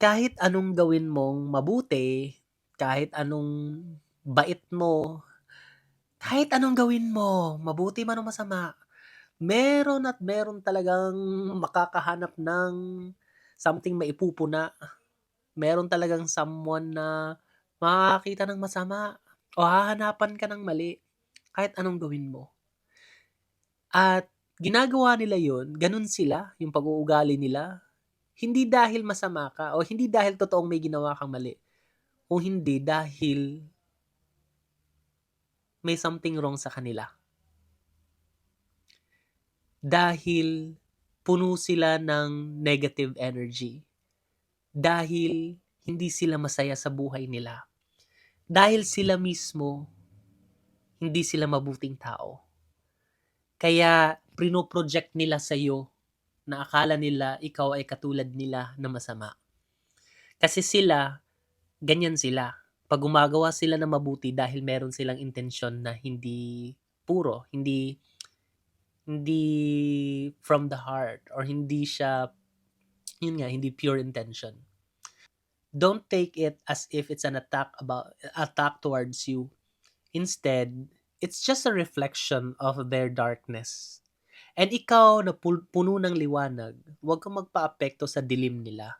Kahit anong gawin mong mabuti, kahit anong bait mo, kahit anong gawin mo, mabuti man o masama, meron at meron talagang makakahanap ng something maipupuna. Meron talagang someone na makakakita ng masama o hahanapan ka ng mali, kahit anong gawin mo. At ginagawa nila yun, ganun sila, yung pag-uugali nila, hindi dahil masama ka o hindi dahil totoong may ginawa kang mali, kung hindi dahil may something wrong sa kanila. Dahil puno sila ng negative energy. Dahil hindi sila masaya sa buhay nila. Dahil sila mismo, hindi sila mabuting tao. Kaya prino-project nila sa'yo na akala nila ikaw ay katulad nila na masama. Kasi sila, ganyan sila. Pag gumagawa sila ng mabuti dahil meron silang intensyon na hindi puro, hindi hindi from the heart or hindi siya yun nga, hindi pure intention. Don't take it as if it's an attack about attack towards you. Instead, it's just a reflection of their darkness. And ikaw na puno ng liwanag, huwag kang magpaapekto sa dilim nila.